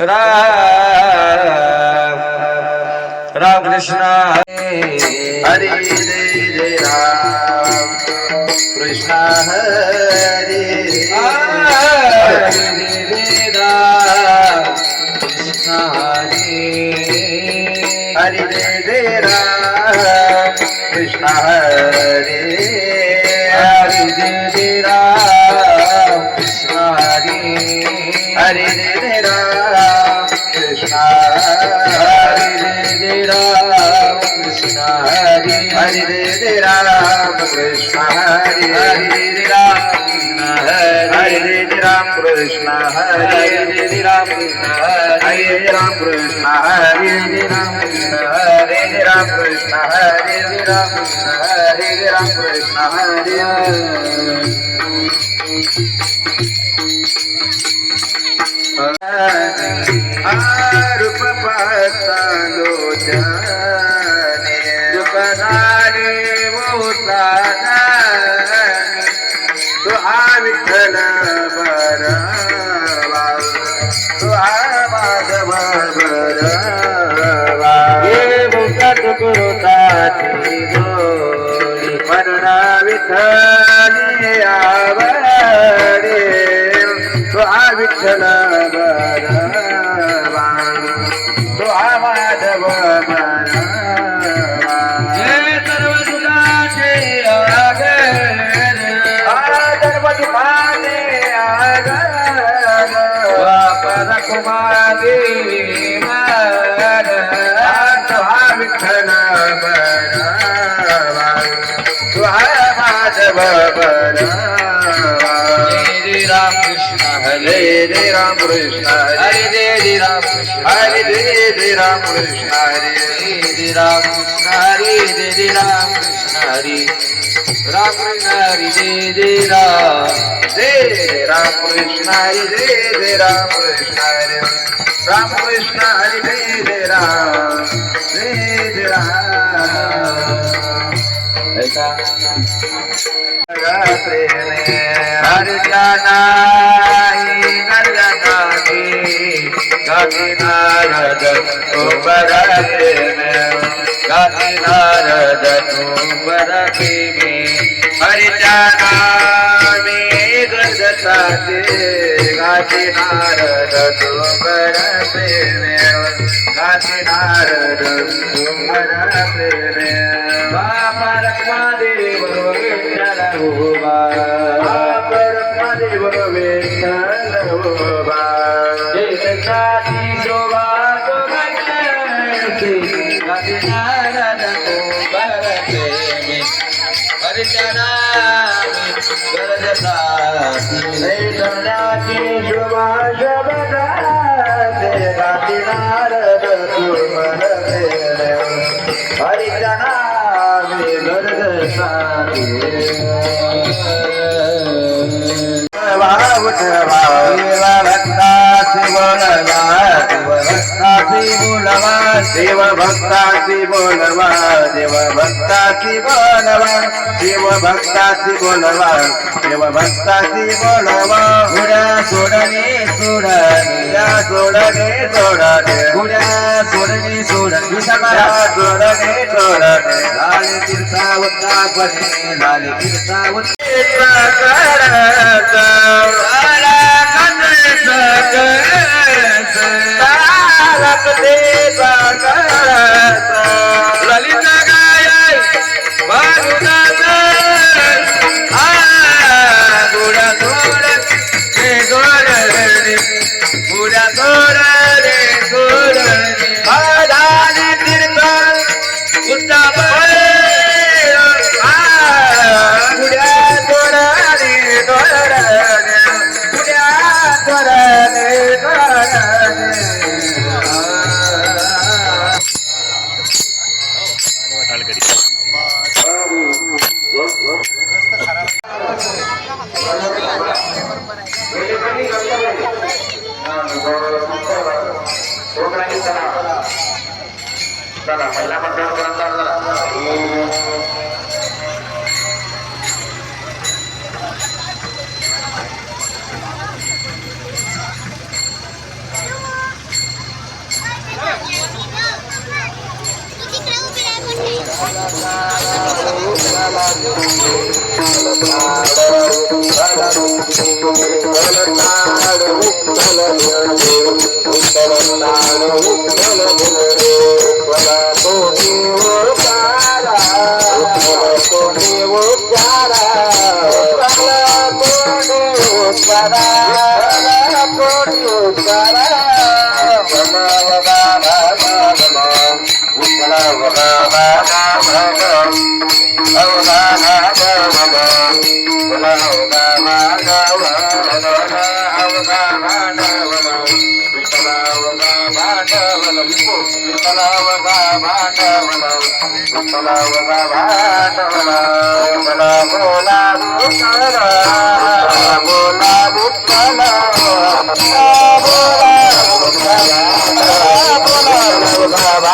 राम राम कृष्ण हरे हरे राम। कृष्ण हरे हरे राम कृष्ण कृष्ण हरे हरे राम कृष्ण हरे हरे राम कृष्ण हरे हरे राम कृष्ण हरे हरे राम कृष्ण हरे हरे राम कृष्ण हरे हरे राम कृष्ण हरे हरे राम कृष्ण हरे रूप पातालो जाने सदाने बहुसादाने तुहा विठ्ठल बरवा तुहा माधव बरवा हे बहुसात Bye-bye. जय जय राम कृष्ण हरे जय जय राम कृष्ण हरे जय जय राम कृष्ण हरे जय राम कृष्ण हरे जय जय राम कृष्ण हरे राम कृष्ण हरे जय जय राम जय राम कृष्ण हरे जय जय राम कृष्ण हरे राम कृष्ण हरे जय जय राम जय जय राम। प्रेम हर जाना गाई नारद तो बरसे गाई नारद तो बरसे में। हरिचा नामे गदता दे गाई नारद तो बरसे नारद तो बाबा रखवा देव चला भक्तासी बोलवा देव भक्तासी बोलवा देव भक्तासी बोलवा देव भक्तासी बोलवा. गुड्या सोडणे सोडणे. सोडणे सोडणे. गुड्या सोडणे सोडणे. या सोडणे सोडणे. लाले तीर्थावता पणे लाले तीर्थावत ललिता वगा भागा भला विठ्ठला वगा भागा भला बोला विठ्ठला बोला विठ्ठला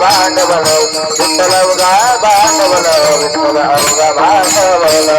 బాండవలో విత్తలవుగా బాండవలో విత్తలవుగా బాండవలో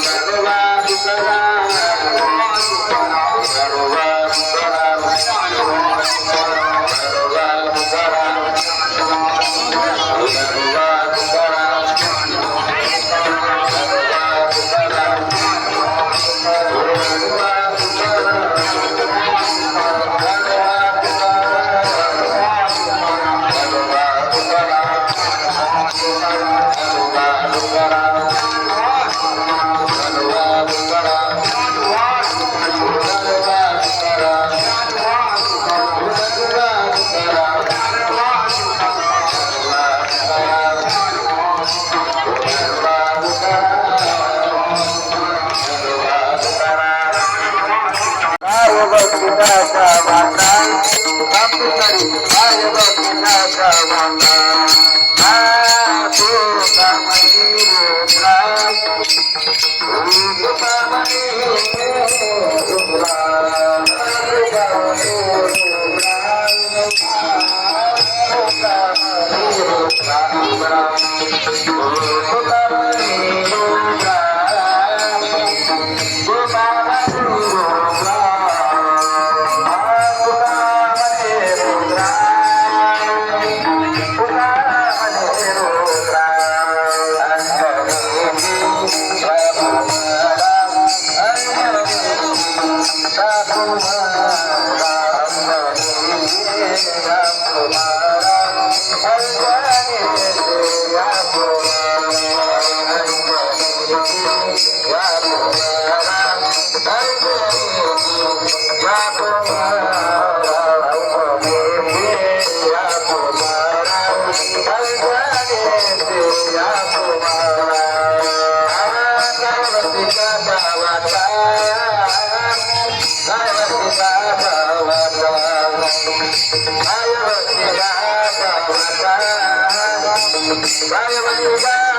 Vai. আল্লাহ Bye.